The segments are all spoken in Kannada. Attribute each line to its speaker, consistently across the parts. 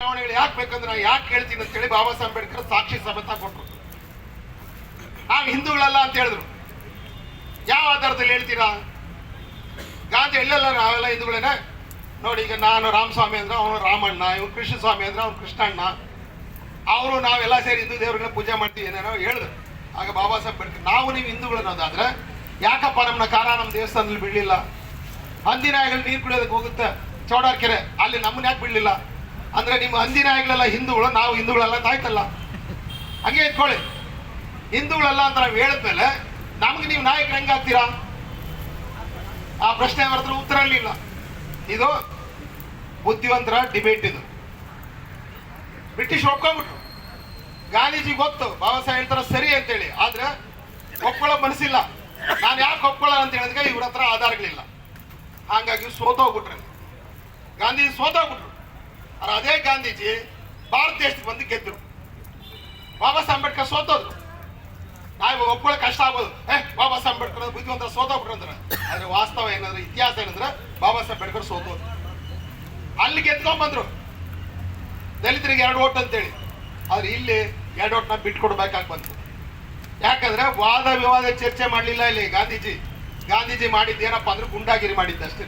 Speaker 1: ಚುನಾವಣೆಗಳು ಯಾಕೆ ಬೇಕಂದ್ರೆ ನಾವು ಯಾಕೆ ಹೇಳ್ತೀನಿ ಅಂತೇಳಿ ಬಾಬಾ ಸಾಹೇಬ್ ಅಂಬೇಡ್ಕರ್ ಸಾಕ್ಷಿ ಸಮೇತ ಕೊಟ್ಟರು ನಾವು ಹಿಂದೂಗಳಲ್ಲ ಅಂತ ಹೇಳಿದ್ರು. ಯಾವ ಆಧಾರದಲ್ಲಿ ಹೇಳ್ತೀರಾ? ಗಾಂಧಿ ಎಲ್ಲೆಲ್ಲ ನಾವೆಲ್ಲ ಹಿಂದೂಗಳೇನೆ? ನೋಡಿ, ಈಗ ನಾನು ರಾಮಸ್ವಾಮಿ ಅಂದ್ರೆ ಅವನು ರಾಮಣ್ಣ, ಇವನು ಕೃಷ್ಣಸ್ವಾಮಿ ಅಂದ್ರೆ ಅವನು ಕೃಷ್ಣಣ್ಣ. ಅವರು ನಾವೆಲ್ಲ ಸೇರಿ ಹಿಂದೂ ದೇವರನ್ನ ಪೂಜೆ ಮಾಡ್ತೀವಿ ಏನೇನೋ ಹೇಳಿದ್ರು. ಆಗ ಬಾಬಾ ಸಾಹೇಬ್ ಅಂಬೇಡ್ಕರ್, ನಾವು ನೀವು ಹಿಂದೂಗಳು ಅನ್ನೋದಾದ್ರೆ ಯಾಕಪ್ಪ ನಮ್ಮನ್ನ ಕಾರ ನಮ್ಮ ದೇವಸ್ಥಾನದಲ್ಲಿ ಬಿಡಲಿಲ್ಲ ಹಂದಿನಾಯಿಗಳು ನೀರು ಕುಡಿಯೋದಕ್ಕೆ ಹೋಗುತ್ತೆ ಚೌಡಾರ್ ಕೆರೆ ಅಲ್ಲಿ ನಮ್ಮನ್ನ ಯಾಕೆ ಬಿಡಲಿಲ್ಲ ಅಂದ್ರೆ ನಿಮ್ಮ ಹಂದಿನಾಯಿಗಳೆಲ್ಲ ಹಿಂದೂಗಳು, ನಾವು ಹಿಂದೂಗಳೆಲ್ಲ ತಾಯ್ತಲ್ಲ ಹಂಗೆ ಇಟ್ಕೊಳ್ಳಿ. ಹಿಂದೂಗಳಲ್ಲ ಅಂತ ನಾವು ಹೇಳಿದ್ಮೇಲೆ ನಮ್ಗೆ ನೀವು ನಾಯಕರು ಹೆಂಗಾಗ್ತೀರಾ ಆ ಪ್ರಶ್ನೆ ಹತ್ರ ಉತ್ತರ ಇರಲಿಲ್ಲ. ಇದು ಬುದ್ಧಿವಂತರ ಡಿಬೇಟ್ ಇದು. ಬ್ರಿಟಿಷ್ ಒಪ್ಕೊಂಡ್ಬಿಟ್ರು. ಗಾಂಧೀಜಿ ಗೊತ್ತು, ಬಾಬಾ ಸಾಹೇಬ್ ಹೇಳ್ತಾರ ಸರಿ ಅಂತೇಳಿ. ಆದ್ರೆ ಒಪ್ಕೊಳ್ಳೋ ಮನಸ್ಸಿಲ್ಲ. ನಾನು ಯಾಕೆ ಒಪ್ಕೊಳ್ಳ ಅಂತ ಹೇಳಿದ್ರೆ ಇವ್ರ ಹತ್ರ ಆಧಾರಗಳಿಲ್ಲ. ಹಾಗಾಗಿ ಸೋತೋಗ್ಬಿಟ್ರೆ. ಗಾಂಧೀಜಿ ಸೋತೋಗ್ಬಿಟ್ರು. ಅದೇ ಗಾಂಧೀಜಿ ಭಾರತ ದೇಶಕ್ಕೆ ಬಂದು ಗೆದ್ರು. ಬಾಬಾ ಸಾಹೇಬ್ ಅಂಬೇಡ್ಕರ್ ಸೋತೋದ್ರು. ನಾವು ಒಪ್ಕೊಳ್ಳೋಕೆ ಕಷ್ಟ ಆಗ್ಬೋದು. ಏ, ಬಾಬಾ ಸಾಹೇಬ್ ಅಂಬೇಡ್ಕರ್ ಅಂದ್ರೆ ಬುದ್ಧಿವಂತರ ಸೋತೋಗ್ಬಿಟ್ರು ಅಂದ್ರೆ. ಆದ್ರೆ ವಾಸ್ತವ ಏನಂದ್ರೆ ಇತಿಹಾಸ ಏನಂದ್ರೆ ಬಾಬಾ ಸಾಹೇಬ್ ಅಂಬೇಡ್ಕರ್ ಸೋತೋದ್ರು. ಅಲ್ಲಿ ಗೆದ್ಕೊಂಡ್ ಬಂದ್ರು. ದಲಿತರಿಗೆ ಎರಡು ಓಟ್ ಅಂತೇಳಿ. ಆದ್ರೆ ಇಲ್ಲಿ ಎರಡು ಓಟ್ನ ಬಿಟ್ಕೊಡ್ಬೇಕಾಗಿ ಬಂತು. ಯಾಕಂದ್ರೆ ವಾದ ವಿವಾದ ಚರ್ಚೆ ಮಾಡಲಿಲ್ಲ ಇಲ್ಲಿ ಗಾಂಧೀಜಿ. ಗಾಂಧೀಜಿ ಮಾಡಿದ್ದು ಏನಪ್ಪಾ ಅಂದ್ರೆ ಗುಂಡಾಗಿರಿ ಮಾಡಿದ್ದು ಅಷ್ಟೇ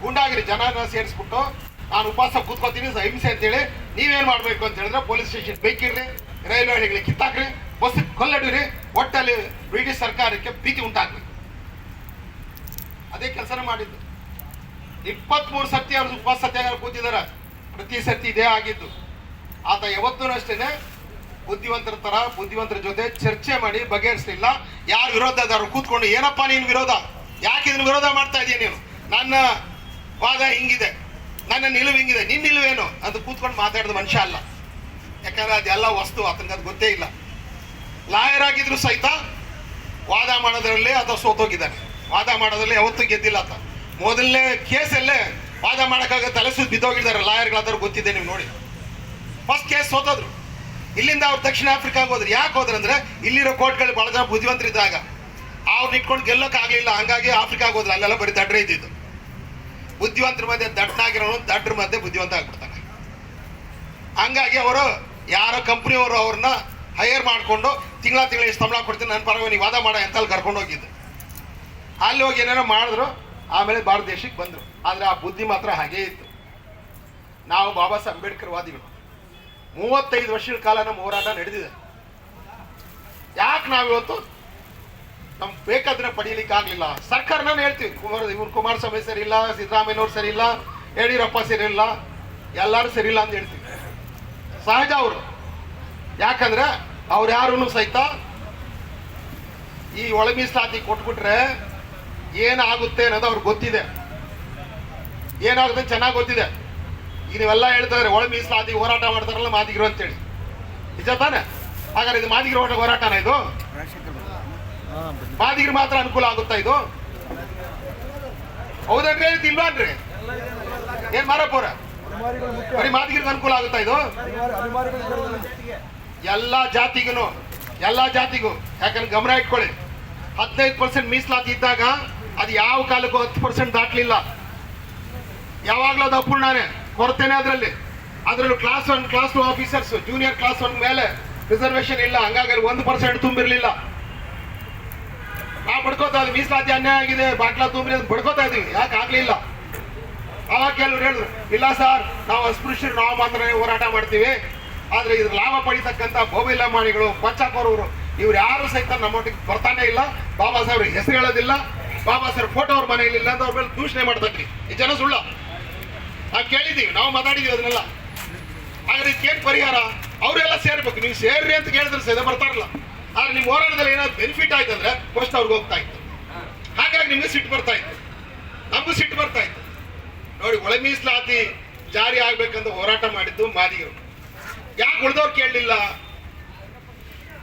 Speaker 1: ಗುಂಡಾಗಿರಿ ಜನರನ್ನ ಸೇರಿಸ್ಬಿಟ್ಟು ನಾನು ಉಪವಾಸ ಕೂತ್ಕೋತೀನಿ ಹಿಂಸೆ ಅಂತೇಳಿ. ನೀವೇನು ಮಾಡ್ಬೇಕು ಅಂತ ಹೇಳಿದ್ರೆ ಪೊಲೀಸ್ ಸ್ಟೇಷನ್ ಬೇಕಿರ್ರಿ ರೈಲ್ವೆ ಹಳಿಗಳಿಗೆ ಕಿತ್ತಾಕ್ರಿ ಬಸ್ ಕೊಲ್ಲಡಿರಿ, ಒಟ್ಟಲ್ಲಿ ಬ್ರಿಟಿಷ್ ಸರ್ಕಾರಕ್ಕೆ ಭೀತಿ ಉಂಟಾಗ್ರಿ ಅದೇ ಕೆಲಸನ ಮಾಡಿದ್ದು. ಇಪ್ಪತ್ಮೂರು ಸತಿ ಅವ್ರದ್ದು ಉಪವಾಸ ಸತ್ಯಾಗ್ರಹ ಕೂತಿದ್ದಾರೆ. ಪ್ರತಿ ಸತಿ ಇದೇ ಆಗಿದ್ದು. ಆತ ಯಾವತ್ತೂ ಅಷ್ಟೇನೆ, ಬುದ್ಧಿವಂತರ ತರ, ಬುದ್ಧಿವಂತರ ಜೊತೆ ಚರ್ಚೆ ಮಾಡಿ ಬಗೆಹರಿಸಲಿಲ್ಲ. ಯಾರು ವಿರೋಧದಾರರು ಕೂತ್ಕೊಂಡು, ಏನಪ್ಪಾ ನೀನು ವಿರೋಧ? ಯಾಕೆ ಇದನ್ನ ವಿರೋಧ ಮಾಡ್ತಾ ಇದೀಯ ನೀನು? ನನ್ನ ವಾದ ಹಿಂಗಿದೆ. ನನ್ನ ನಿಲುವು ಹಿಂಗಿದೆ ನಿನ್ನ ನಿಲುವೇನು ಅಂತ ಕೂತ್ಕೊಂಡು ಮಾತಾಡಿದ ಮನುಷ್ಯ ಅಲ್ಲ. ಯಾಕಂದ್ರೆ ಅದೆಲ್ಲ ವಸ್ತು, ಆತನಿಗೆ ಅದು ಗೊತ್ತೇ ಇಲ್ಲ. ಲಾಯರ್ ಆಗಿದ್ರು ಸಹಿತ ವಾದ ಮಾಡೋದ್ರಲ್ಲಿ ಆತ ಸೋತೋಗಿದ್ದಾನೆ. ವಾದ ಮಾಡೋದ್ರಲ್ಲಿ ಯಾವತ್ತೂ ಗೆದ್ದಿಲ್ಲ ಆತ. ಮೊದಲನೇ ಕೇಸಲ್ಲೇ ವಾದ ಮಾಡೋಕ್ಕಾಗ ತಲೆ ಸುತ್ತ ಬಿದ್ದೋಗಿದ್ದಾರೆ. ಲಾಯರ್ಗಳಾದವ್ರು ಗೊತ್ತಿದೆ ನೀವು ನೋಡಿ. ಫಸ್ಟ್ ಕೇಸ್ ಸೋತೋದ್ರು. ಇಲ್ಲಿಂದ ಅವ್ರು ದಕ್ಷಿಣ ಆಫ್ರಿಕಾಗೆ ಹೋದ್ರು. ಯಾಕೆ ಹೋದ್ರು ಅಂದ್ರೆ ಇಲ್ಲಿರೋ ಕೋರ್ಟ್ಗಳು ಬಹಳ ಜನ ಬುದ್ಧಿವಂತರಿದ್ದಾಗ. ಅವ್ರು ಇಟ್ಕೊಂಡು ಗೆಲ್ಲೋಕ್ಕಾಗಲಿಲ್ಲ. ಹಂಗಾಗಿ ಆಫ್ರಿಕಾಗೆ ಹೋದ್ರು. ಅಲ್ಲೆಲ್ಲ ಬರೀ ತಡ್ರೆ ಇದ್ದಿದ್ದು. ಬುದ್ಧಿವಂತರ ಮಧ್ಯೆ ದಡ್ಡನಾಗಿರೋನು ದಡ್ರ ಮಧ್ಯೆ ಬುದ್ಧಿವಂತ ಆಗ್ಬಿಡ್ತಾನೆ ಹಂಗಾಗಿ ಅವರು ಯಾರೋ ಕಂಪ್ನಿಯವರು ಅವ್ರನ್ನ ಹೈಯರ್ ಮಾಡಿಕೊಂಡು ತಿಂಗಳ ತಿಂಗಳ ಎಷ್ಟು ಸಂಬಳ ಕೊಡ್ತೀನಿ ನನ್ನ ಪರವಾಗಿ ನೀವು ವಾದ ಮಾಡ ಅಂತ ಅಲ್ಲಿ ಕರ್ಕೊಂಡು ಹೋಗಿದ್ದು. ಅಲ್ಲಿ ಹೋಗಿ ಏನೇನೋ ಮಾಡಿದ್ರು, ಆಮೇಲೆ ಭಾರತ ದೇಶಕ್ಕೆ ಬಂದರು. ಆದರೆ ಆ ಬುದ್ಧಿ ಮಾತ್ರ ಹಾಗೇ ಇತ್ತು. ನಾವು ಬಾಬಾ ಸಾಹೇಬ್ ಅಂಬೇಡ್ಕರ್ ವಾದಿಗಳು. ಮೂವತ್ತೈದು ವರ್ಷಗಳ ಕಾಲ ನಮ್ಮ ಹೋರಾಟ ನಡೆದಿದೆ. ಯಾಕೆ ನಾವಿವತ್ತು ನಮ್ಗೆ ಬೇಕಾದ್ರೆ ಪಡೀಲಿಕ್ಕೆ ಆಗಲಿಲ್ಲ ನಾನು ಹೇಳ್ತೀವಿ ಕುಮಾರ ಇವ್ರು ಕುಮಾರಸ್ವಾಮಿ ಸರಿ ಇಲ್ಲ ಸಿದ್ದರಾಮಯ್ಯನವ್ರು ಸರಿ ಇಲ್ಲ ಯಡಿಯೂರಪ್ಪ ಸರಿ ಇಲ್ಲ ಎಲ್ಲರೂ ಸರಿ ಇಲ್ಲ ಅಂತ ಹೇಳ್ತೀವಿ ಸಹಜ ಅವರು. ಯಾಕಂದ್ರೆ ಅವ್ರು ಯಾರೂ ಸಹಿತ ಈ ಒಳ ಮೀಸಲಾತಿ ಕೊಟ್ಬಿಟ್ರೆ ಏನಾಗುತ್ತೆ ಅನ್ನೋದು ಅವ್ರಿಗೆ ಗೊತ್ತಿದೆ. ಏನಾಗುತ್ತೆ ಚೆನ್ನಾಗಿ ಗೊತ್ತಿದೆ. ಈಗ ನೀವೆಲ್ಲ ಹೇಳ್ತಾರೆ ಒಳ ಮೀಸಲಾತಿ ಹೋರಾಟ ಮಾಡ್ತಾರಲ್ಲ ಮಾದಿಗಿರು ಅಂತೇಳಿ. ನಿಜ ತಾನೆ? ಹಾಗಾದ್ರೆ ಇದು ಮಾದಿಗಿರು ಹೋರಾಟ ಹೋರಾಟನ ಇದು? ಮಾದಿಗರು ಮಾತ್ರ ಅನುಕೂಲ ಆಗುತ್ತಾ ಇದು? ಹೌದನ್ರಿ, ಇಲ್ವಾನ್ರಿ? ಏನ್ ಮಾರಪ್ಪವ್ರ ಬರೀ ಮಾದಿಗಿರಿಗೆ ಅನುಕೂಲ ಆಗುತ್ತಾ ಇದು? ಎಲ್ಲಾ ಜಾತಿಗೂ ಎಲ್ಲಾ ಜಾತಿಗೂ. ಯಾಕಂದ್ರೆ ಗಮನ ಇಟ್ಕೊಳ್ಳಿ. ಹದಿನೈದು ಪರ್ಸೆಂಟ್ ಮೀಸಲಾತಿ ಇದ್ದಾಗ ಅದು ಯಾವ ಕಾಲಕ್ಕೂ ಹತ್ತು ಪರ್ಸೆಂಟ್ ದಾಟ್ಲಿಲ್ಲ. ಯಾವಾಗಲೂ ಅದು ಅಪೂರ್ಣನೇ, ಕೊರತೆನೆ ಅದರಲ್ಲಿ. ಅದರಲ್ಲೂ class one class two officers junior class one ಮೇಲೆ ರಿಸರ್ವೇಶನ್ ಇಲ್ಲ. ಹಂಗಾಗಿ ಒಂದು ಪರ್ಸೆಂಟ್ ತುಂಬಿರಲಿಲ್ಲ. ನಾವು ಬಡ್ಕೋತಾ ಇದ್ವಿ ಮೀಸಲಾತಿ ಅನ್ಯಾಯ ಆಗಿದೆ, ಬಾಟ್ಲ ಅಂತ ಬಡ್ಕೋತಾ ಇದೀವಿ ಯಾಕೆ ಆಗ್ಲಿಲ್ಲ? ಅವಾಗ ಕೆಲವ್ರು ಹೇಳಿದ್ರು. ಇಲ್ಲ ಸರ್, ನಾವು ಅಸ್ಪೃಶ್ಯರು ನಾವು ಮಾತ್ರ ಹೋರಾಟ ಮಾಡ್ತೀವಿ. ಆದ್ರೆ ಇದ್ರ ಲಾಭ ಪಡಿತಕ್ಕಂಥ ಬೋಬಿಲಮಾಣಿಗಳು ಪಂಚಾಕೋರವರು ಇವ್ರು ಯಾರು ಸಹಿತ ನಮ್ಮೊಟ್ಟಿಗೆ ಬರ್ತಾನೆ ಇಲ್ಲ. ಬಾಬಾ ಸಾಹೇಬ್ರ ಹೆಸರು ಹೇಳೋದಿಲ್ಲ. ಬಾಬಾ ಸಾಹೇಬ್ ಫೋಟೋ ಅವ್ರ ಮನೆಯಲ್ಲಿ ಇಲ್ಲ ಅಂತ ಅವ್ರ ಮೇಲೆ ದೂಷಣೆ ಮಾಡ್ತಾರೆ ಈ ಜನ ಸುಳ್ಳ. ನಾವು ಕೇಳಿದೀವಿ ನಾವು ಮಾತಾಡಿದೀವಿ ಅದನ್ನೆಲ್ಲ. ಆದ್ರೆ ಇದಕ್ಕೇನು ಪರಿಹಾರ? ಅವರೆಲ್ಲ ಸೇರ್ಬೇಕು. ನೀವು ಸೇರ್ರಿ ಅಂತ ಕೇಳಿದ್ರೆ ಸಹಿತ ಬರ್ತಾರಲ್ಲ. ಆದ್ರೆ ನಿಮ್ಮ ಹೋರಾಟದಲ್ಲಿ ಏನಾದ್ರು ಬೆನಿಫಿಟ್ ಆಯ್ತು ಅಂದ್ರೆ ಫಸ್ಟ್ ಅವ್ರಿಗೆ ಹೋಗ್ತಾ ಇತ್ತು ಹಾಗಾಗಿ ನಿಮ್ಗೆ ಸಿಟ್ಟು ಬರ್ತಾ ಇತ್ತು. ನಮಗೂ ಸಿಟ್ಟು ಬರ್ತಾ ಇತ್ತು. ನೋಡಿ, ಒಳ ಮೀಸಲಾತಿ ಜಾರಿ ಆಗ್ಬೇಕಂತ ಹೋರಾಟ ಮಾಡಿದ್ದು ಮಾದಿಗರು. ಯಾಕೆ ಉಳಿದವ್ರು ಕೇಳಲಿಲ್ಲ?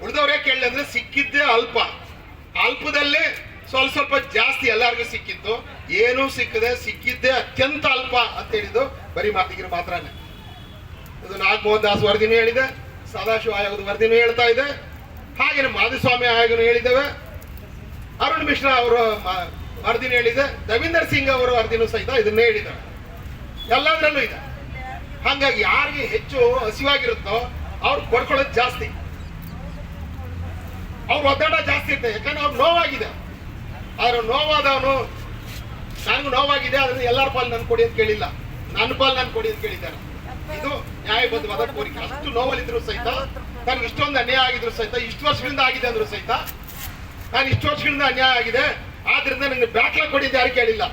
Speaker 1: ಉಳಿದವ್ರೇ ಕೇಳಲಿ ಅಂದ್ರೆ ಸಿಕ್ಕಿದ್ದೇ ಅಲ್ಪ. ಅಲ್ಪದಲ್ಲೇ ಸ್ವಲ್ಪ ಸ್ವಲ್ಪ ಜಾಸ್ತಿ ಎಲ್ಲರಿಗೂ ಸಿಕ್ಕಿತ್ತು. ಏನೂ ಸಿಕ್ಕದೆ, ಸಿಕ್ಕಿದ್ದೇ ಅತ್ಯಂತ ಅಲ್ಪ ಅಂತ ಹೇಳಿದ್ದು ಬರೀ ಮಾತಿಗರು ಮಾತ್ರನೇ. ಇದು ನಾಗಮೋಹನ್ ದಾಸ್ ವರದಿನೂ ಹೇಳಿದೆ, ಸದಾಶಿವ ಆಯೋಗದ ವರದಿನೂ ಹೇಳ್ತಾ ಇದೆ. ಹಾಗೆ ಮಾಧುಸ್ವಾಮಿ ಆಯೋಗನು ಹೇಳಿದ್ದೇವೆ. ಅರುಣ್ ಮಿಶ್ರಾ ಅವರು ವರದಿನ ಹೇಳಿದೆ. ದವೀಂದರ್ ಸಿಂಗ್ ಅವರು ವರದಿನೂ ಸಹಿತ ಇದನ್ನೇ ಹೇಳಿದ್ದಾರೆ. ಎಲ್ಲದರಲ್ಲೂ ಇದೆ. ಹಾಗಾಗಿ ಯಾರಿಗೆ ಹೆಚ್ಚು ಹಸಿವಾಗಿರುತ್ತೋ ಅವ್ರು ಕೊಡ್ಕೊಳ್ಳೋದು ಜಾಸ್ತಿ. ಅವ್ರ ಒತ್ತಡ ಜಾಸ್ತಿ ಇರ್ತದೆ. ಯಾಕಂದ್ರೆ ಅವ್ರು ನೋವಾಗಿದೆ. ಆದ್ರೆ ನೋವಾದವನು, ನನಗೂ ನೋವಾಗಿದೆ ಅದನ್ನ ಎಲ್ಲರ ಪಾಲು ನನ್ ಕೊಡಿ ಅಂತ ಕೇಳಿಲ್ಲ. ನನ್ನ ಪಾಲು ನಾನು ಕೊಡಿ ಅಂತ ಕೇಳಿದ್ದಾರೆ. ಇದು ನ್ಯಾಯಬದ್ಧವಾದ ಕೋರಿಕೆ ಅಷ್ಟು ನೋವಲ್ಲಿದ್ರು ಸಹಿತ ನಾನು ಇಷ್ಟೊಂದು ಅನ್ಯಾಯ ಆಗಿದ್ರು ಸಹಿತ, ಇಷ್ಟು ವರ್ಷಗಳಿಂದ ಆಗಿದೆ ಅಂದ್ರು ಸಹಿತ ನಾನು ಇಷ್ಟು ವರ್ಷಗಳಿಂದ ಅನ್ಯಾಯ ಆಗಿದೆ, ಆದ್ರಿಂದ ನನಗೆ ಬ್ಯಾಕ್ಲಾಗ್ ಕೊಡಿದ್ದು ಯಾರು ಕೇಳಿಲ್ಲ.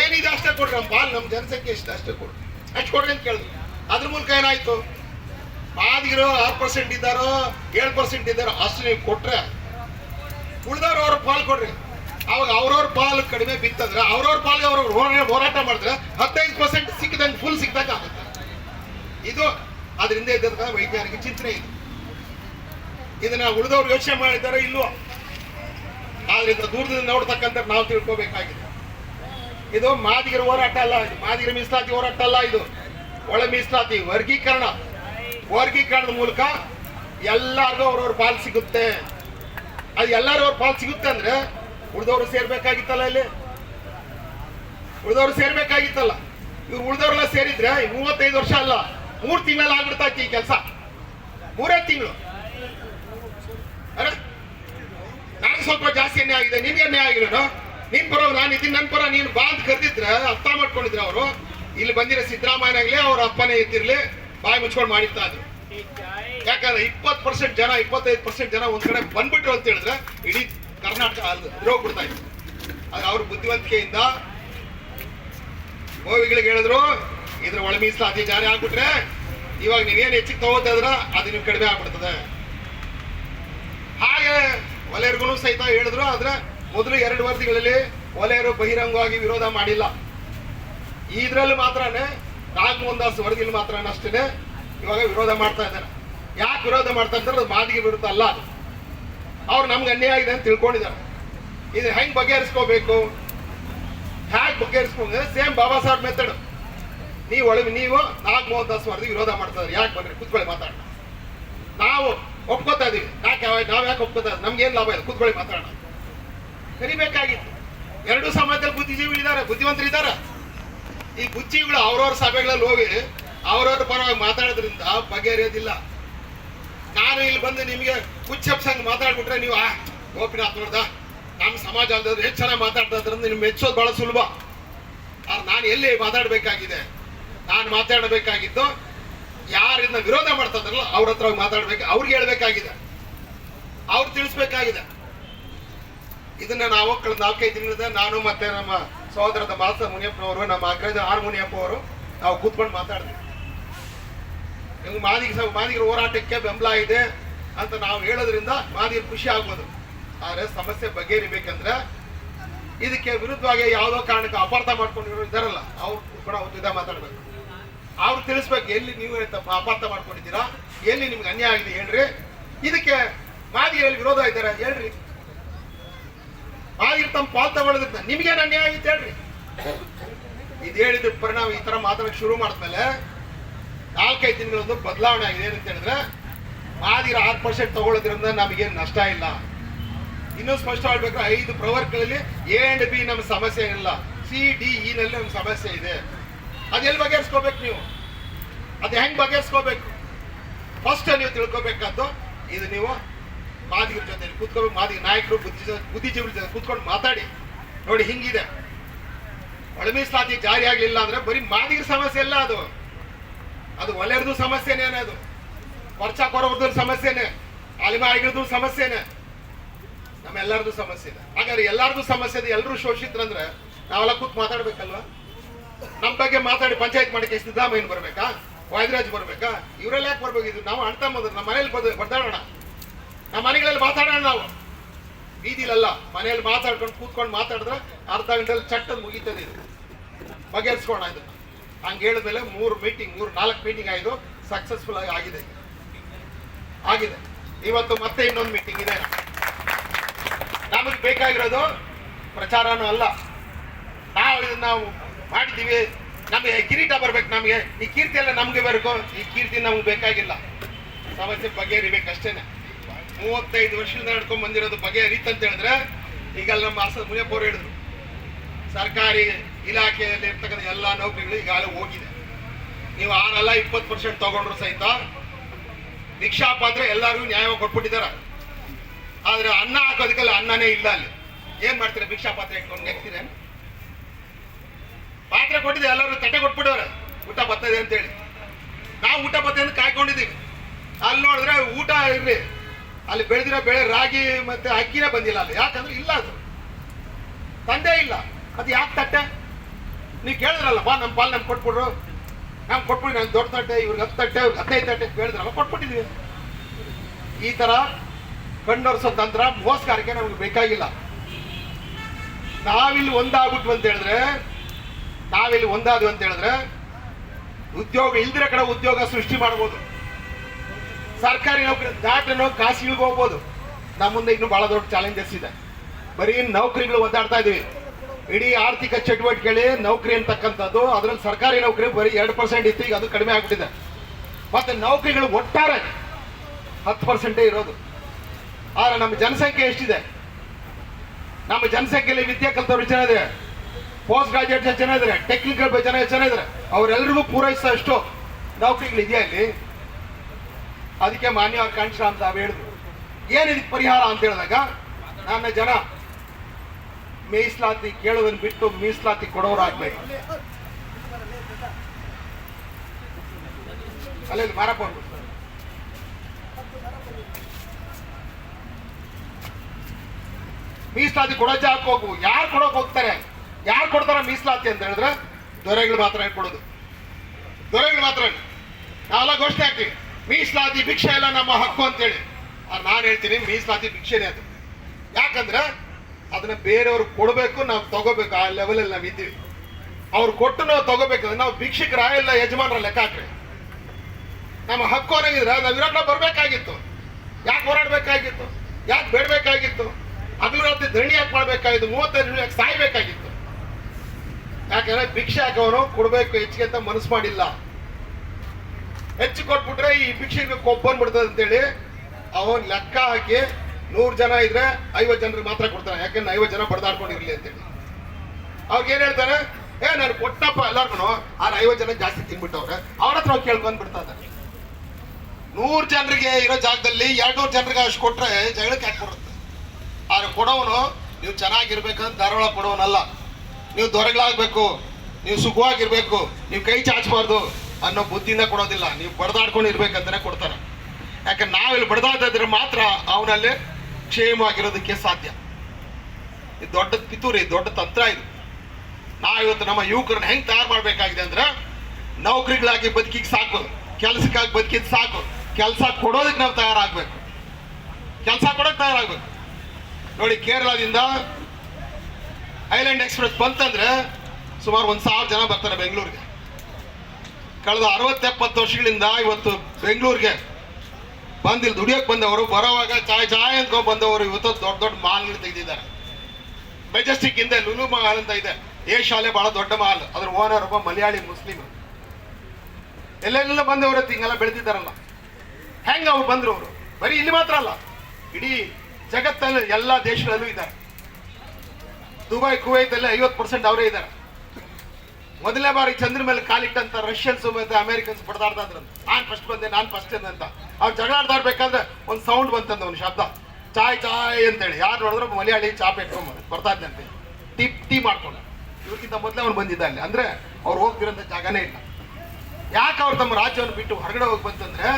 Speaker 1: ಏನಿದೆ ಅಷ್ಟೇ ಕೊಡ್ರಿ, ನಮ್ಮ ಬಾಲ್ ನಮ್ಮ ಜನಸಂಖ್ಯೆ ಇಷ್ಟ, ಅಷ್ಟೇ ಕೊಡ್ರಿ. ಅಷ್ಟು ಕೊಡ್ರಿ ಅಂತ ಕೇಳಿದ್ರು. ಅದ್ರ ಮೂಲಕ ಏನಾಯ್ತು? ಆದಿರೋ ಆರು ಪರ್ಸೆಂಟ್ ಇದ್ದಾರೋ, ಏಳು ಪರ್ಸೆಂಟ್ ಇದ್ದಾರೋ, ಅಷ್ಟು ನೀವು ಕೊಟ್ರೆ ಉಳಿದವ್ರು ಅವ್ರ ಪಾಲ್ ಕೊಡ್ರಿ. ಅವಾಗ ಅವ್ರವ್ರ ಪಾಲು ಕಡಿಮೆ ಬಿತ್ತಂದ್ರೆ, ಅವ್ರವ್ರ ಪಾಲ್ಗೆ ಅವ್ರವ್ರು ಹೋರಾಟ ಮಾಡಿದ್ರೆ ಹದಿನೈದು ಪರ್ಸೆಂಟ್ ಸಿಕ್ಕಿದಂಗೆ ಫುಲ್ ಆಗುತ್ತೆ ಇದು ಅದರಿಂದ ಇದ್ದಂತ ವೈಜ್ಞಾನಿಕ ಚಿಂತನೆ ಇದು. ಇದನ್ನ ಉಳಿದವ್ರು ಯೋಚನೆ ಮಾಡಿದ್ದಾರೆ ಇಲ್ವೋ? ಆದ್ರಿಂದ ದೂರದಿಂದ ನೋಡ್ತಕ್ಕಂಥ ನಾವು ತಿಳ್ಕೋಬೇಕಾಗಿದೆ. ಇದು ಮಾದಿಗರ ಹೋರಾಟ ಅಲ್ಲ ಇದು. ಮಾದಿಗರ ಮೀಸಲಾತಿ ಹೋರಾಟ ಅಲ್ಲ ಇದು. ಒಳ ಮೀಸಲಾತಿ ವರ್ಗೀಕರಣ. ವರ್ಗೀಕರಣದ ಮೂಲಕ ಎಲ್ಲರಿಗೂ ಅವ್ರವ್ರ ಪಾಲ್ ಸಿಗುತ್ತೆ. ಅದು ಎಲ್ಲರೂ ಅವ್ರ ಪಾಲ್ ಸಿಗುತ್ತೆ ಅಂದ್ರೆ ಉಳಿದವರು ಸೇರ್ಬೇಕಾಗಿತ್ತಲ್ಲ ಇಲ್ಲಿ? ಉಳಿದವರು ಸೇರ್ಬೇಕಾಗಿತ್ತಲ್ಲ? ಇವ್ರು ಉಳಿದವ್ರೆಲ್ಲ ಸೇರಿದ್ರೆ ಮೂವತ್ತೈದು ವರ್ಷ ಅಲ್ಲ, ಮೂರ್ ತಿಂಗಳಲ್ಲಿ ಆಗ್ಬಿಡ್ತಾ ಈ ಕೆಲಸ. ಮೂರೇ ತಿಂಗಳು. ನನಗೆ ಸ್ವಲ್ಪ ಜಾಸ್ತಿ ಎಣ್ಣೆ ಆಗಿದೆ. ನಿನ್ಗೆ ಎಣ್ಣೆ ಆಗಿಲ್ಲ ನಿನ್ ಪರ ನಾನು ಇದ್ದೀನಿ ನನ್ನ ಪರ ನೀನು ಬಾ ಅಂತ ಕರೆದಿದ್ರೆ ಅರ್ಥ ಮಾಡ್ಕೊಂಡಿದ್ರೆ ಅವರು. ಇಲ್ಲಿ ಬಂದಿರೋ ಸಿದ್ದರಾಮಯ್ಯನಾಗ್ಲಿ ಅವ್ರ ಅಪ್ಪನೇ ಇದ್ದಿರ್ಲಿ ಬಾಯಿ ಮುಚ್ಕೊಂಡು ಮಾಡಿರ್ತಾ ಇದ್ರು. ಯಾಕಂದ್ರೆ ಇಪ್ಪತ್ತು ಪರ್ಸೆಂಟ್ ಜನ, ಇಪ್ಪತ್ತೈದು ಪರ್ಸೆಂಟ್ ಜನ ಒಂದ್ ಕಡೆ ಬಂದ್ಬಿಟ್ರು ಅಂತ ಹೇಳಿದ್ರೆ ಇಡೀ ಕರ್ನಾಟಕ ಅಲ್ಲಿ ಹೋಗ್ಬಿಡ್ತಾ ಇತ್ತು. ಆದ್ರೆ ಅವ್ರ ಬುದ್ಧಿವಂತಿಕೆಯಿಂದ ಗೋವಿಗಳಿಗೆ ಹೇಳಿದ್ರು, ಇದ್ರ ಒಳ ಮೀಸಲಾತಿ ಜಾರಿ ಆಗ್ಬಿಟ್ರೆ, ಇವಾಗ ನೀವೇನ್ ಹೆಚ್ಚಿಗೆ ತಗೋತಾ ಇದ್ರ, ಅದು ನಿಮ್ ಕಡಿಮೆ ಆಗ್ಬಿಡ್ತದೆ. ಹಾಗೆ ಒಲೆಯರ್ಗು ಸಹಿತ ಹೇಳಿದ್ರು, ಆದ್ರೆ ಮೊದಲು ಎರಡು ವರ್ಷಗಳಲ್ಲಿ ಒಲೆಯರು ಬಹಿರಂಗವಾಗಿ ವಿರೋಧ ಮಾಡಿಲ್ಲ. ಇದ್ರಲ್ಲಿ ಮಾತ್ರನೇ ನಾಗಮೋಹನ್ ದಾಸ್ ವರದಿಯಲ್ಲಿ ಮಾತ್ರ ಅಷ್ಟೇ ಇವಾಗ ವಿರೋಧ ಮಾಡ್ತಾ ಇದ್ದಾರೆ. ಯಾಕೆ ವಿರೋಧ ಮಾಡ್ತಾ ಇದ್ದಾರೆ ಅದು ಮಾದಿಗೆ ವಿರುದ್ಧ ಅಲ್ಲ ಅವ್ರು ನಮ್ಗೆ ಅನ್ಯಾಯ ಇದೆ ಅಂತ ತಿಳ್ಕೊಂಡಿದ್ದಾರೆ. ಇದು ಹೆಂಗ್ ಬಗೆಹರಿಸ್ಕೋಬೇಕು? ಹ್ಯಾಕ್ ಬಗೆಹರಿಸ್ಕೊಂಡ್ರೆ ಸೇಮ್ ಬಾಬಾ ಸಾಹೇಬ್ ಮೆಥಡ್ ನೀವು ಒಳಗೆ ನೀವು ನಾಗಮೋಹನ್ ದಾಸ್ ವರದಿ ವಿರೋಧ ಮಾಡ್ತಾ ಇದ್ದಾರೆ ಯಾಕೆ ಬಂದ್ರಿ? ಕೂತ್ಕೊಳ್ಳಿ, ಮಾತಾಡೋಣ. ನಾವು ಒಪ್ಕೋತಾ ಇದೀವಿ. ಯಾಕೆ ನಾವ್ ಯಾಕೆ ಒಪ್ಕೋತಾ ಇದ್ದೀವಿ? ಏನು ಲಾಭ ಇದೆ? ಕೂತ್ಕೊಳ್ಳಿ, ಮಾತಾಡೋಣ. ಕರಿಬೇಕಾಗಿತ್ತು. ಎರಡು ಸಮಾಜದಲ್ಲಿ ಬುದ್ಧಿಜೀವಿಗಳು ಇದ್ದಾರೆ. ಬುದ್ಧಿವಂತರು ಇದ್ದಾರೆ. ಈ ಬುಚ್ಚಿಗಳು ಅವ್ರವ್ರ ಸಭೆಗಳಲ್ಲಿ ಹೋಗಿ ಅವ್ರವ್ರ ಪರವಾಗಿ ಮಾತಾಡೋದ್ರಿಂದ ಬಗೆಹರಿಯೋದಿಲ್ಲ. ನಾನು ಇಲ್ಲಿ ಬಂದು ನಿಮಗೆ ಹುಚ್ಚಪ್ಸಂಗ್ ಮಾತಾಡ್ಬಿಟ್ರೆ ನೀವು, ಆ, ಗೋಪಿನಾಥ್ ನೋಡ್ದ? ನಮ್ಮ ಸಮಾಜ ಅಂದ್ರೆ ಎಷ್ಟು ಚೆನ್ನಾಗಿ ಮಾತಾಡ್ತಾ ನಿಮ್ಗೆ ಮೆಚ್ಚೋದು ಬಹಳ ಸುಲಭ. ಆದ್ರೆ ನಾನು ಎಲ್ಲಿ ಮಾತಾಡಬೇಕಾಗಿದೆ? ನಾನು ಮಾತಾಡಬೇಕಾಗಿದ್ದು ಯಾರಿಂದ ವಿರೋಧ ಮಾಡ್ತಾ ಇದ್ರಲ್ಲ ಅವ್ರ ಹತ್ರ ಮಾತಾಡ್ಬೇಕು, ಅವ್ರಿಗೆ ಹೇಳ್ಬೇಕಾಗಿದೆ. ಅವ್ರು ತಿಳಿಸ್ಬೇಕಾಗಿದೆ. ಇದನ್ನ ನಾವು ಕಳೆದ ನಾಲ್ಕೈದು ದಿನದಿಂದ ನಾನು ಮತ್ತೆ ನಮ್ಮ ಸಹೋದರದ ಮಾಸ ಮುನಿಯಪ್ಪನವರು ನಮ್ಮ ಅಗ್ರಜ ಆರ್ ಮುನಿಯಪ್ಪ ಅವರು ನಾವು ಕೂತ್ಕೊಂಡು ಮಾತಾಡಿದ್ವಿ ಮಾದಿಗ ಮಾದಿಗರ ಹೋರಾಟಕ್ಕೆ ಬೆಂಬಲ ಇದೆ ಅಂತ ನಾವು ಹೇಳೋದ್ರಿಂದ ಮಾದಿಗರು ಖುಷಿ ಆಗ್ಬೋದು. ಆದ್ರೆ ಸಮಸ್ಯೆ ಬಗೆಹರಿಬೇಕಂದ್ರೆ ಇದಕ್ಕೆ ವಿರುದ್ಧವಾಗಿ ಯಾವುದೋ ಕಾರಣಕ್ಕೆ ಅಪಾರ್ಥ ಮಾಡ್ಕೊಂಡಿರೋ ಇದಾರಲ್ಲ ಅವ್ರು ಕೂಡ ಅವ್ರ ಜೊತೆ ಮಾತಾಡ್ಬೇಕು. ಅವ್ರು ತಿಳಿಸ್ಬೇಕು, ಎಲ್ಲಿ ನೀವು ಅಪಾರ್ಥ ಮಾಡ್ಕೊಂಡಿದ್ದೀರಾ, ಎಲ್ಲಿ ನಿಮ್ಗೆ ಅನ್ಯಾಯ ಆಗಿದೆ ಹೇಳ್ರಿ. ಇದಕ್ಕೆ ಮಾದಿಗರಲ್ಲಿ ವಿರೋಧ ಇದ್ದಾರೆ ಹೇಳ್ರಿ. ಮಾದಿಗರು ತಮ್ಮ ಪಾಲ್ ತಗೊಳ್ಳೋದ್ರಿಂದ ನಿಮ್ಗೇನು ಅನ್ಯಾಯ ಆಗಿತ್ತು ಹೇಳ್ರಿ. ಇದು ಹೇಳಿದ ಪರಿಣಾಮ ಈ ತರ ಮಾತಾಡಕ್ಕೆ ಶುರು ಮಾಡಿದ್ಮೇಲೆ ನಾಲ್ಕೈದು ದಿನಗಳೊಂದು ಬದಲಾವಣೆ ಆಗಿದೆ ಏನಂತ ಹೇಳಿದ್ರೆ ಮಾದಿರ ಆರು ಪರ್ಸೆಂಟ್ ತಗೊಳ್ಳೋದ್ರಿಂದ ನಮಗೇನು ನಷ್ಟ ಇಲ್ಲ. ಇನ್ನೂ ಸ್ಪಷ್ಟವಾಗಬೇಕು ಐದು ಪ್ರವರ್ಗಳಲ್ಲಿ ಎ ಅಂಡ್ ಬಿ ನಮ್ಮ ಸಮಸ್ಯೆ ಇಲ್ಲ. ಸಿ ಡಿ ಇ ನಲ್ಲಿ ನಮ್ಮ ಸಮಸ್ಯೆ ಇದೆ. ಅದೆಲ್ಲಿ ಬಗೆಹರಿಸ್ಕೋಬೇಕು ನೀವು? ಅದು ಹೆಂಗ್ ಬಗೆಹರಿಸ್ಕೋಬೇಕು? ಫಸ್ಟ್ ನೀವು ತಿಳ್ಕೊಬೇಕಾದ್ದು, ಇದು ನೀವು ಮಾದಿಗರ ಜೊತೆ ಕೂತ್ಕೊಂಡು, ಮಾದಿಗ ನಾಯಕರು ಬುದ್ಧಿ ಬುದ್ಧಿಜೀವಿ ಜೊತೆ ಕೂತ್ಕೊಂಡು ಮಾತಾಡಿ. ನೋಡಿ, ಹಿಂಗಿದೆ. ಒಳಮೆ ಮೀಸಲಾತಿ ಜಾರಿ ಆಗಲಿಲ್ಲ ಅಂದ್ರೆ ಬರೀ ಮಾದಿಗರ ಸಮಸ್ಯೆ ಇಲ್ಲ ಅದು. ಅದು ಒಲೆರದು ಸಮಸ್ಯೆನೇ ಅದು. ಪರ್ಚಾ ಕೊರವ್ರದ್ದು ಸಮಸ್ಯೆನೆ. ಅಲಿಮಾರಿಗಳದ್ದು ಸಮಸ್ಯೆನೆ. ನಮ್ಮೆಲ್ಲರದು ಸಮಸ್ಯೆ ಇದೆ. ಹಾಗಾದ್ರೆ ಎಲ್ಲಾರ್ದು ಸಮಸ್ಯೆ ಇದೆ ಎಲ್ಲರೂ ಶೋಷಿತರಂದ್ರೆ ನಾವೆಲ್ಲ ಕೂತ್ ಮಾತಾಡ್ಬೇಕಲ್ವಾ? ನಮ್ಮ ಬಗ್ಗೆ ಮಾತಾಡಿ ಪಂಚಾಯತ್ ಮಾಡಕ್ಕೆ ಸಿದ್ದಾಮಯ್ಯನ್ ಬರ್ಬೇಕಾ? ವಾಯ್ದ್ರಾಜ್ ಬರ್ಬೇಕಾ? ಇವರೆಲ್ಲ ಯಾಕೆ ಬರ್ಬೇಕಿದ್ರು? ನಾವು ಅಣ್ಣ ತಮ್ಮದ್ರು, ನಮ್ಮ ಮನೇಲಿ ಬದ, ಬರ್ದಾಡೋಣ. ನಮ್ಮ ಮನೆಗಳಲ್ಲಿ ಮಾತಾಡೋಣ ನಾವು. ಬೀದಿಲಲ್ಲ, ಮನೆಯಲ್ಲಿ ಮಾತಾಡ್ಕೊಂಡು ಕೂತ್ಕೊಂಡು ಮಾತಾಡಿದ್ರೆ ಅರ್ಧ ಗಂಟೆಲಿ ಚಟ್ಟದ್ ಮುಗೀತದೆ ಇದು. ಬಗೆಹರಿಸ್ಕೋಣ ಇದು. ಹಂಗೆ ಹೇಳಿದ್ಮೇಲೆ ಮೂರು ಮೀಟಿಂಗ್ ಮೂರು, ನಾಲ್ಕು ಮೀಟಿಂಗ್ ಆಯಿತು ಸಕ್ಸಸ್ಫುಲ್ ಆಗಿ ಆಗಿದೆ. ಆಗಿದೆ. ಇವತ್ತು ಮತ್ತೆ ಇನ್ನೊಂದು ಮೀಟಿಂಗ್ ಇದೆ. ನಮಗೆ ಬೇಕಾಗಿರೋದು ಪ್ರಚಾರನೂ ಅಲ್ಲ. ನಾವು ಇದನ್ನ ನಾವು ಮಾಡಿದ್ದೀವಿ. ನಮಗೆ ಕಿರೀಟ ಬರ್ಬೇಕು ನಮಗೆ. ಈ ಕೀರ್ತಿ ಎಲ್ಲ ನಮಗೆ ಬರಬೇಕು. ಈ ಕೀರ್ತಿ ನಮ್ಗೆ ಬೇಕಾಗಿಲ್ಲ. ಸಮಸ್ಯೆ ಬಗೆಹರಿಬೇಕು ಅಷ್ಟೇನೆ. ಮೂವತ್ತೈದು ವರ್ಷದಿಂದ ನಡ್ಕೊಂಡ್ ಬಂದಿರೋದು ಬಗೆಹರಿತಂತ ಹೇಳಿದ್ರೆ ಈಗ ನಮ್ಮ ಅಸ ಮುನಿಯಪ್ಪವ್ರು ಹೇಳಿದ್ರು. ಸರ್ಕಾರಿ ಇಲಾಖೆಯಲ್ಲಿ ಇರ್ತಕ್ಕಂಥ ಎಲ್ಲ ನೌಕರಿಗಳು ಈಗಾಗಲೇ ಹೋಗಿದೆ. ನೀವು ಆರಲ್ಲ ಇಪ್ಪತ್ತು ಪರ್ಸೆಂಟ್ ತಗೊಂಡ್ರು ಸಹಿತ ಭಿಕ್ಷಾ ಪಾತ್ರ ಎಲ್ಲರಿಗೂ ನ್ಯಾಯವಾಗಿ ಕೊಟ್ಬಿಟ್ಟಿದಾರ ಆದ್ರೆ ಅನ್ನ ಹಾಕೋದಕ್ಕೆಲ್ಲ ಅನ್ನನೇ ಇಲ್ಲ ಅಲ್ಲಿ. ಏನ್ ಮಾಡ್ತೀರಾ ಭಿಕ್ಷಾ ಪಾತ್ರೆ ಇಟ್ಕೊಂಡು ನೆಕ್ತೀರ ಪಾತ್ರೆ ಕೊಟ್ಟಿದೆ, ಎಲ್ಲರೂ ತಟ್ಟೆ ಕೊಟ್ಬಿಡೋರು ಊಟ ಬರ್ತದೆ ಅಂತೇಳಿ. ನಾವು ಊಟ ಬರ್ತದೆ ಅಂತ ಕಾಯ್ಕೊಂಡಿದ್ದೀವಿ. ಅಲ್ಲಿ ನೋಡಿದ್ರೆ ಊಟ ಇರ್ರಿ ಅಲ್ಲಿ ಬೆಳೆದಿರೋ ಬೆಳೆ ರಾಗಿ ಮತ್ತೆ ಅಕ್ಕಿನೇ ಬಂದಿಲ್ಲ ಅಲ್ಲಿ. ಯಾಕಂದ್ರೆ ಇಲ್ಲ ಅದು. ತಂದೆ ಇಲ್ಲ. ಅದು ಯಾಕೆ ತಟ್ಟೆ? ನೀವು ಕೇಳಿದ್ರಲ್ಲ, ಬಾ ನಮ್ಮ ಪಾಲ್ ನಮ್ಗೆ ಕೊಟ್ಬಿಡ್ರು ನಮ್ಗೆ ಕೊಟ್ಬಿಡಿ ನಾನು ದೊಡ್ಡ ತಟ್ಟೆ, ಇವ್ರಿಗೆ ಹತ್ತು ತಟ್ಟೆ, ಇವ್ರಿಗೆ ಹದಿನೈದು ತಟ್ಟೆ ಕೇಳಿದ್ರಲ್ಲ, ಕೊಟ್ಬಿಟ್ಟಿದ್ವಿ. ಈ ತರ ಕಣ್ಣೊರೆಸೋ ತಂತ್ರ ಮೋಸಗಾರಿಕೆ ನಮ್ಗೆ ಬೇಕಾಗಿಲ್ಲ. ನಾವಿಲ್ಲಿ ಒಂದಾಗ್ಬಿಟ್ವು ಅಂತ ಹೇಳಿದ್ರೆ, ನಾವಿಲ್ಲಿ ಒಂದಾದ್ವಿ ಅಂತ ಹೇಳಿದ್ರೆ, ಉದ್ಯೋಗ ಇಲ್ದಿರೋ ಕಡೆ ಉದ್ಯೋಗ ಸೃಷ್ಟಿ ಮಾಡ್ಬೋದು. ಸರ್ಕಾರಿ ನೌಕರಿ ದಾಟನೋ ಖಾಸಗಿಗೆ ಹೋಗ್ಬೋದು. ನಮ್ಮ ಮುಂದೆ ಇನ್ನೂ ಬಹಳ ದೊಡ್ಡ ಚಾಲೆಂಜಸ್ ಇದೆ. ಬರೀ ನೌಕರಿಗಳು ಒದ್ದಾಡ್ತಾ ಇದೀವಿ ಇಡೀ ಆರ್ಥಿಕ ಚಟುವಟಿಕೆಯಲ್ಲಿ ನೌಕರಿ ಅಂತಕ್ಕಂಥದ್ದು, ಅದರಲ್ಲಿ ಸರ್ಕಾರಿ ನೌಕರಿ ಬರೀ ಎರಡು ಪರ್ಸೆಂಟ್ ಇತ್ತು, ಈಗ ಅದು ಕಡಿಮೆ ಆಗ್ಬಿಟ್ಟಿದೆ. ಮತ್ತೆ ನೌಕರಿಗಳು ಒಟ್ಟಾರೆ ಹತ್ತು ಪರ್ಸೆಂಟೇ ಇರೋದು. ಆದ್ರೆ ನಮ್ಮ ಜನಸಂಖ್ಯೆ ಎಷ್ಟಿದೆ? ನಮ್ಮ ಜನಸಂಖ್ಯೆಯಲ್ಲಿ ವಿದ್ಯೆ ಕಲ್ತವ್ರು ಚೆನ್ನಾಗಿದೆ ಪೋಸ್ಟ್ ಗ್ರಾಜುಯೇಟ್ ಚೆನ್ನಾಗಿದ್ದಾರೆ. ಟೆಕ್ನಿಕಲ್ ಜನ ಇದ್ದಾರೆ ಅವರೆಲ್ಲರಿಗೂ ಪೂರೈಸೋ ಅಷ್ಟು ನೌಕರಿಗಳು ಇದೆಯಾ ಇಲ್ಲಿ? ಅದಕ್ಕೆ ಮಾನ್ಯ ಕಾಣಿಸ ಅಂತ ಹೇಳಿದ್ರು. ಏನು ಇದಕ್ಕೆ ಪರಿಹಾರ ಅಂತ ಹೇಳಿದಾಗ, ನನ್ನ ಜನ ಮೀಸಲಾತಿ ಕೇಳೋದನ್ನ ಬಿಟ್ಟು ಮೀಸಲಾತಿ ಕೊಡೋರಾಗಬೇಕು. ಅಲ್ಲಿ ಮಾರಪ್ಪ ಅವ್ರು. ಮೀಸಲಾತಿ ಕೊಡೋ ಜಾಗಕ್ಕೆ ಹೋಗು. ಯಾರು ಕೊಡೋಕೆ ಹೋಗ್ತಾರೆ? ಯಾರು ಕೊಡ್ತಾರ ಮೀಸಲಾತಿ ಅಂತ ಹೇಳಿದ್ರೆ ದೊರೆಗಳು ಮಾತ್ರ ಕೊಡೋದು ದೊರೆಗಳು ಮಾತ್ರ ನಾವೆಲ್ಲ ಘೋಷಣೆ ಹಾಕ್ತೀವಿ. ಮೀಸಲಾತಿ ಭಿಕ್ಷೆ ಎಲ್ಲ ನಮ್ಮ ಹಕ್ಕು ಅಂತೇಳಿ. ನಾನು ಹೇಳ್ತೀನಿ, ಮೀಸಲಾತಿ ಭಿಕ್ಷೆನೇ ಅದು. ಯಾಕಂದ್ರೆ ಅದನ್ನ ಬೇರೆಯವ್ರಿಗೆ ಕೊಡಬೇಕು, ನಾವು ತಗೋಬೇಕು. ಆ ಲೆವೆಲಲ್ಲಿ ನಾವು ಇದ್ದೀವಿ. ಅವ್ರು ಕೊಟ್ಟು ನಾವು ತಗೋಬೇಕಂದ್ರೆ ನಾವು ಭಿಕ್ಷಕರ ಎಲ್ಲ ಯಜಮಾನರ ಲೆಕ್ಕ ಹಾಕ್ರಿ. ನಮ್ಮ ಹಕ್ಕು ಅನ್ನೋಂಗಿದ್ರೆ ನಾವು ವಿರಾಟ ಬರ್ಬೇಕಾಗಿತ್ತು. ಯಾಕೆ ಹೋರಾಡಬೇಕಾಗಿತ್ತು? ಯಾಕೆ ಬೇಡಬೇಕಾಗಿತ್ತು? ಹಗಲು ಧರಣಿ ಯಾಕೆ ಮಾಡ್ಬೇಕಾಗಿತ್ತು? ಮೂವತ್ತೈದು ನಿಮಿಷ ಸಾಯ್ಬೇಕಾಗಿತ್ತು? ಯಾಕಂದ್ರೆ ಭಿಕ್ಷೆ ಹಾಕೋನು ಕೊಡ್ಬೇಕು ಹೆಚ್ಚಿಗೆ ಅಂತ ಮನಸ್ಸು ಮಾಡಿಲ್ಲ. ಹೆಚ್ಚು ಕೊಟ್ಬಿಟ್ರೆ ಈ ಭಿಕ್ಷೆಗೆ ಕೊಬ್ಬನ್ ಬಂದ್ಬಿಡ್ತದೆ ಅಂತೇಳಿ ಅವನ್ ಲೆಕ್ಕ ಹಾಕಿ ನೂರು ಜನ ಇದ್ರೆ ಐವತ್ತು ಜನರಿಗೆ ಮಾತ್ರ ಕೊಡ್ತಾನೆ. ಯಾಕಂದ್ರೆ ಐವತ್ತು ಜನ ಬಡ್ದಾಡ್ಕೊಂಡಿರ್ಲಿ ಅಂತೇಳಿ. ಅವ್ರಿಗೆ ಏನ್ ಹೇಳ್ತಾರೆ? ಏ, ನಾನು ಕೊಟ್ಟಪ್ಪ ಎಲ್ಲಾರ್ಗು ಆ ಐವತ್ತು ಜನ ಜಾಸ್ತಿ ತಿನ್ಬಿಟ್ಟವ್ರೆ. ಅವ್ರ ಹತ್ರ ಅವ್ರು ಕೇಳ್ಕೊಂಡ್ ಬಿಡ್ತಾ ಇದ್ದಾರೆ. ನೂರು ಜನರಿಗೆ ಇರೋ ಜಾಗದಲ್ಲಿ ಎರಡು ನೂರು ಜನರಿಗೆ ಅಷ್ಟು ಕೊಟ್ರೆ ಜಗಳಕ್ಕೆ ಯಾಕೆ ಕೊಡುತ್ತೆ ಆದ್ರೆ ಕೊಡೋನು ನೀವು ಚೆನ್ನಾಗಿರ್ಬೇಕಂತ ಧಾರವಾಳ ಕೊಡೋನಲ್ಲ ನೀವು ದೊರೆಗಳಾಗಬೇಕು, ನೀವು ಸುಖವಾಗಿರ್ಬೇಕು, ನೀವು ಕೈ ಚಾಚಬಾರ್ದು ಅನ್ನೋ ಬುದ್ಧಿಯಿಂದ ಕೊಡೋದಿಲ್ಲ. ನೀವು ಬಡ್ದಾಡ್ಕೊಂಡು ಇರ್ಬೇಕಂತಾನೆ ಕೊಡ್ತಾರೆ. ಯಾಕಂದ್ರೆ ನಾವಿಲ್ಲಿ ಬಡ್ದಾಡಿದ್ರೆ ಮಾತ್ರ ಅವನಲ್ಲಿ ಕ್ಷೇಮವಾಗಿರೋದಕ್ಕೆ ಸಾಧ್ಯ. ಇದು ದೊಡ್ಡ ಪಿತೂರಿ, ದೊಡ್ಡ ತಂತ್ರ ಇದು. ನಾವಿವತ್ತು ನಮ್ಮ ಯುವಕರನ್ನ ಹೆಂಗೆ ತಯಾರು ಮಾಡಬೇಕಾಗಿದೆ ಅಂದ್ರೆ, ನೌಕರಿಗಳಾಗಿ ಬದುಕಿಗೆ ಸಾಕು, ಕೆಲಸಕ್ಕಾಗಿ ಬದುಕಿದ್ ಸಾಕು, ಕೆಲಸ ಕೊಡೋದಕ್ಕೆ ನಾವು ತಯಾರಾಗಬೇಕು. ಕೆಲಸ ಕೊಡೋಕೆ ತಯಾರಾಗ್ಬೇಕು. ನೋಡಿ, ಕೇರಳದಿಂದ ಐಲ್ಯಾಂಡ್ ಎಕ್ಸ್ಪ್ರೆಸ್ ಬಂತಂದ್ರೆ ಸುಮಾರು ಒಂದು ಸಾವಿರ ಜನ ಬರ್ತಾರೆ ಬೆಂಗಳೂರಿಗೆ. ಕಳೆದ ಅರವತ್ತೆಪ್ಪತ್ತು ವರ್ಷಗಳಿಂದ ಇವತ್ತು ಬೆಂಗಳೂರಿಗೆ ಬಂದಿಲ್ಲ ದುಡಿಯೋಕೆ ಬಂದವರು, ಬರೋವಾಗ ಚಾಯ್ ಚಾಯ್ ಅಂದ್ಕೊಂಡು ಬಂದವರು ಇವತ್ತು ದೊಡ್ಡ ದೊಡ್ಡ ಮಾಲ್ಗಳು ತೆಗೆದಿದ್ದಾರೆ. ಮೆಜೆಸ್ಟಿಕ್ ಹಿಂದೆ ಲುಲು ಮಹಲ್ ಅಂತ ಇದೆ. ಏ ಶಾಲೆ ಬಹಳ ದೊಡ್ಡ ಮಾಲ್ ಅದ್ರ ಓನರ್ ಒಬ್ಬ ಮಲಯಾಳಿ ಮುಸ್ಲಿಂ ಎಲ್ಲೆಲ್ಲ ಬಂದವರು ಹಿಂಗೆಲ್ಲ ಬೆಳೆದಿದ್ದಾರಲ್ಲ. ಹೆಂಗೆ ಅವ್ರು ಬಂದರು ಅವರು? ಬರೀ ಇಲ್ಲಿ ಮಾತ್ರ ಅಲ್ಲ. ಇಡೀ ಜಗತ್ತಲ್ಲಿ ಎಲ್ಲ ದೇಶಗಳಲ್ಲೂ ಇದ್ದಾರೆ. ದುಬೈ, ಕುವೈತಲ್ಲಿ ಐವತ್ತು ಪರ್ಸೆಂಟ್ ಅವರೇ ಇದ್ದಾರೆ. ಮೊದಲನೇ ಬಾರಿ ಚಂದ್ರ ಮೇಲೆ ಕಾಲಿಟ್ಟಂತ ರಷ್ಯನ್ಸ್ ಮತ್ತೆ ಅಮೆರಿಕನ್ಸ್ ಬಡದಾಡ್ತಾ ಇದ್ರಂತ ನಾನ್ ಫಸ್ಟ್ ಬಂದೆ, ನಾನು ಫಸ್ಟ್ ಅಂತ. ಅವ್ರು ಜಗಳ ಒಂದು ಸೌಂಡ್ ಬಂತಂದ ಒಂದು ಶಬ್ದ. ಚಾಯ್ ಚಾಯ್ ಅಂತೇಳಿ. ಯಾರು ನೋಡಿದ್ರೆ ಮಲಯಾಳಿ ಚಾಪ್ ಇಟ್ಕೊಂಡ್ ಬರ್ತಾ ಇದ್ದಂತೆ ಟೀ ಟೀ ಮಾಡ್ಕೊಂಡು. ಇವ್ರಿಗಿಂತ ಮೊದಲೇ ಅವ್ನು ಬಂದಿದ್ದ ಅಲ್ಲಿ. ಅಂದ್ರೆ ಅವ್ರು ಹೋಗ್ತಿರೋಂಥ ಜಾಗನೇ ಇಲ್ಲ. ಯಾಕೆ ಅವ್ರು ತಮ್ಮ ರಾಜ್ಯವನ್ನು ಬಿಟ್ಟು ಹೊರಗಡೆ ಹೋಗಿ ಬಂತಂದ್ರೆ,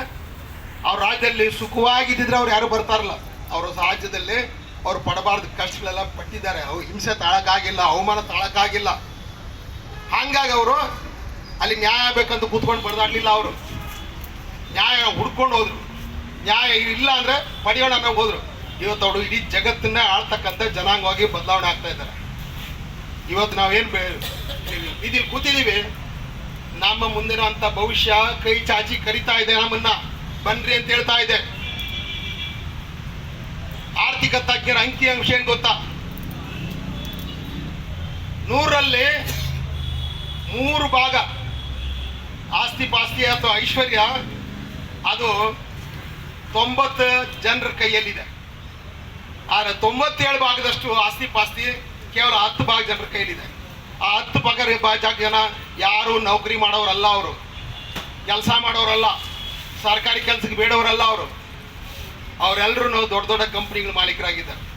Speaker 1: ಅವ್ರ ರಾಜ್ಯದಲ್ಲಿ ಸುಖವಾಗಿದ್ದಿದ್ರೆ ಅವ್ರು ಯಾರು ಬರ್ತಾರಲ್ಲ ಅವ್ರ ರಾಜ್ಯದಲ್ಲಿ ಅವ್ರು ಪಡಬಾರ್ದು ಕಷ್ಟಗಳೆಲ್ಲ ಪಟ್ಟಿದ್ದಾರೆ. ಅವ್ರು ಹಿಂಸೆ ತಾಳಕ್ಕಾಗಿಲ್ಲ, ಅವಮಾನ ತಾಳಕ್ಕಾಗಿಲ್ಲ. ಹಂಗಾಗಿ ಅವರು ಅಲ್ಲಿ ನ್ಯಾಯ ಬೇಕಂತ ಕೂತ್ಕೊಂಡು ಬಡ್ದಾಡ್ಲಿಲ್ಲ ಅವರು. ನ್ಯಾಯ ಹುಡ್ಕೊಂಡು ಹೋದ್ರು. ನ್ಯಾಯ ಇಲ್ಲ ಅಂದ್ರೆ ಪಡೆಯೋಣ ಅನ್ನೋ ಹೋದ್ರು. ಇವತ್ತು ಅವರು ಇಡೀ ಜಗತ್ತನ್ನೇ ಆಳ್ತಕ್ಕಂಥ ಜನಾಂಗವಾಗಿ ಬದಲಾವಣೆ ಆಗ್ತಾ ಇದ್ದಾರೆ. ಇವತ್ತು ನಾವೇನು ಇದಿಲ್ಲಿ ಕೂತಿದ್ದೀವಿ ನಮ್ಮ ಮುಂದಿನ ಅಂತ ಭವಿಷ್ಯ ಕೈ ಚಾಚಿ ಕರಿತಾ ಇದೆ ನಮ್ಮನ್ನ. ಬನ್ರಿ ಅಂತ ಹೇಳ್ತಾ ಇದೆ. ಆರ್ಥಿಕ ತಜ್ಞರ ಅಂಕಿ ಅಂಶ ಏನ್ ಗೊತ್ತಾ? ನೂರಲ್ಲಿ ಮೂರು ಭಾಗ. ಆಸ್ತಿ ಪಾಸ್ತಿ ಅಥವಾ ಐಶ್ವರ್ಯ, ಅದು ತೊಂಬತ್ತು ಜನರ ಕೈಯಲ್ಲಿದೆ. ಆದರೆ ತೊಂಬತ್ತೇಳು ಭಾಗದಷ್ಟು ಆಸ್ತಿ ಪಾಸ್ತಿ ಕೇವಲ ಹತ್ತು ಭಾಗ ಜನರ ಕೈಯಲ್ಲಿದೆ. ಆ ಹತ್ತು ಭಾಗ ಭಾಗ ಜನ ಯಾರು ನೌಕರಿ ಮಾಡೋರಲ್ಲ ಅವರು. ಕೆಲಸ ಮಾಡೋರಲ್ಲ ಸರ್ಕಾರಿ ಕೆಲಸಕ್ಕೆ ಬೇಡವರಲ್ಲ ಅವರು. ಅವರೆಲ್ಲರೂ ದೊಡ್ಡ ದೊಡ್ಡ ಕಂಪ್ನಿಗಳ ಮಾಲೀಕರಾಗಿದ್ದಾರೆ.